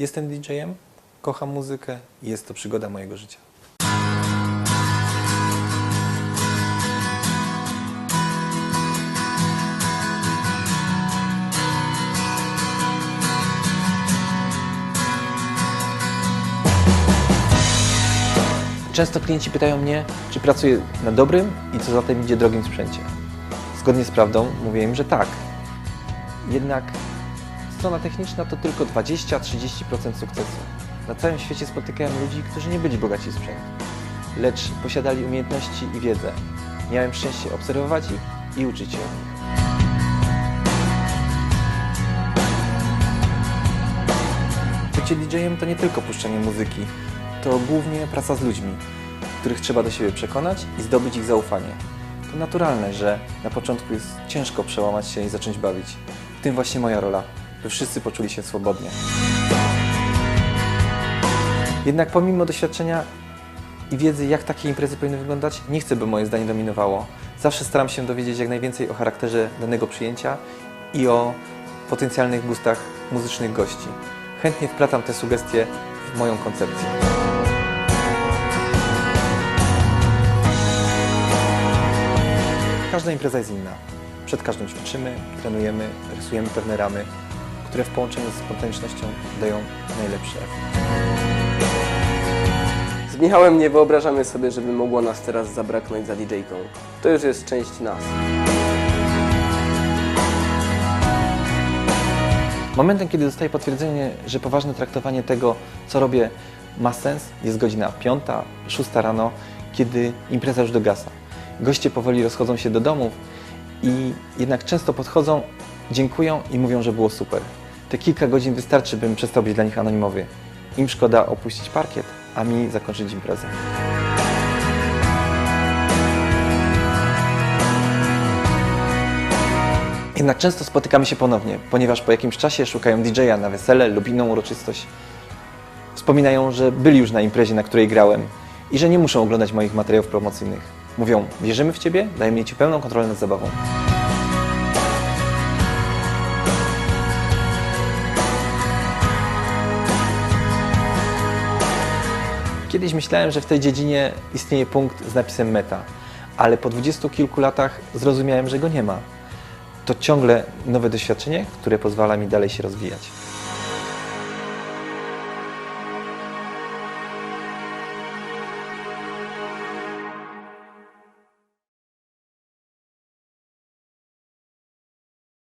Jestem DJ-em, kocham muzykę i jest to przygoda mojego życia. Często klienci pytają mnie, czy pracuję na dobrym i co za tym idzie drogim sprzęcie. Zgodnie z prawdą mówię im, że tak. Jednak strona techniczna to tylko 20-30% sukcesu. Na całym świecie spotykałem ludzi, którzy nie byli bogaci sprzęt, lecz posiadali umiejętności i wiedzę. Miałem szczęście obserwować ich i uczyć się od nich. Bycie DJ-em to nie tylko puszczanie muzyki, to głównie praca z ludźmi, których trzeba do siebie przekonać i zdobyć ich zaufanie. To naturalne, że na początku jest ciężko przełamać się i zacząć bawić. W tym właśnie moja rola, by wszyscy poczuli się swobodnie. Jednak pomimo doświadczenia i wiedzy, jak takie imprezy powinny wyglądać, nie chcę, by moje zdanie dominowało. Zawsze staram się dowiedzieć jak najwięcej o charakterze danego przyjęcia i o potencjalnych gustach muzycznych gości. Chętnie wplatam te sugestie w moją koncepcję. Każda impreza jest inna. Przed każdą ćwiczymy, trenujemy, rysujemy pewne ramy, które w połączeniu z spontanicznością dają najlepszy efekt. Z Michałem nie wyobrażamy sobie, żeby mogło nas teraz zabraknąć za DJ-ką. To już jest część nas. Momentem, kiedy dostaję potwierdzenie, że poważne traktowanie tego, co robię, ma sens, jest godzina 5, 6 rano, kiedy impreza już dogasa. Goście powoli rozchodzą się do domów i jednak często podchodzą, dziękują i mówią, że było super. Te kilka godzin wystarczy, bym przestał być dla nich anonimowy. Im szkoda opuścić parkiet, a mi zakończyć imprezę. Jednak często spotykamy się ponownie, ponieważ po jakimś czasie szukają DJ-a na wesele lub inną uroczystość. Wspominają, że byli już na imprezie, na której grałem i że nie muszą oglądać moich materiałów promocyjnych. Mówią, wierzymy w Ciebie, dajemy Ci pełną kontrolę nad zabawą. Kiedyś myślałem, że w tej dziedzinie istnieje punkt z napisem meta, ale po dwudziestu kilku latach zrozumiałem, że go nie ma. To ciągle nowe doświadczenie, które pozwala mi dalej się rozwijać.